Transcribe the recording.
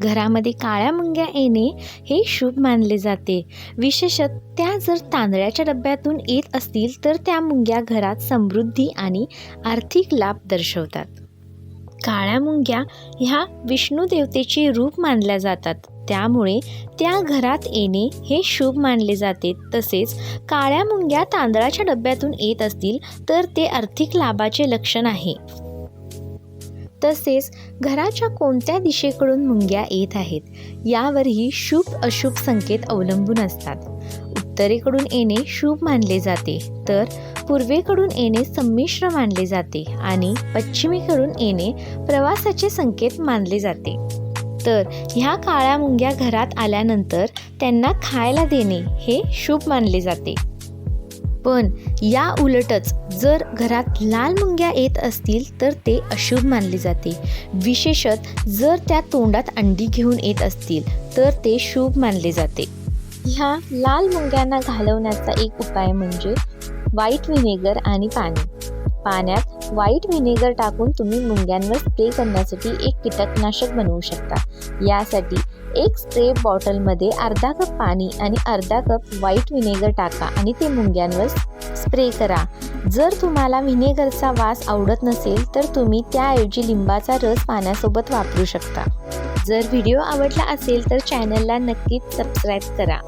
घरामध्ये काळ्या मुंग्या येणे हे शुभ मानले जाते. विशेषत त्या जर तांदळाच्या डब्यातून येत असतील तर त्या मुंग्या घरात समृद्धी आणि आर्थिक लाभ दर्शवतात. काळ्या मुंग्या ह्या विष्णू देवतेचे रूप मानल्या जातात. त्यामुळे त्या घरात येणे हे शुभ मानले जाते. तसेच काळ्या मुंग्या तांदळाच्या डब्यातून येत असतील तर ते आर्थिक लाभाचे लक्षण आहे. तसेच घराच्या कोणत्या दिशेकडून मुंग्या येत आहेत यावरही शुभ अशुभ संकेत अवलंबून असतात. उत्तरेकडून येणे शुभ मानले जाते तर पूर्वेकडून येणे संमिश्र मानले जाते आणि पश्चिमेकडून येणे प्रवासाचे संकेत मानले जाते. तर ह्या काळ्या मुंग्या घरात आल्यानंतर त्यांना खायला देणे हे शुभ मानले जाते. पण या उलटच जर घरात लाल मुंग्या येत असतील तर ते अशुभ मानले जाते. विशेषत जर त्या तोंडात अंडी घेऊन येत असतील तर ते शुभ मानले जाते. ह्या लाल मुंग्यांना घालवण्याचा एक उपाय म्हणजे व्हाईट व्हिनेगर आणि पाणी. पाण्यात व्हाईट व्हिनेगर टाकून तुम्ही मुंग्यांवर स्प्रे करण्यासाठी एक कीटकनाशक बनवू शकता. यासाठी एक स्प्रे बॉटलमध्ये अर्धा कप पाणी आणि अर्धा कप व्हाईट व्हिनेगर टाका आणि ते मुंग्यांवर स्प्रे करा. जर तुम्हाला व्हिनेगरचा वास आवडत नसेल तर तुम्ही त्याऐवजी लिंबाचा रस पाण्यासोबत वापरू शकता. जर व्हिडिओ आवडला असेल तर चॅनलला नक्कीच सबस्क्राईब करा.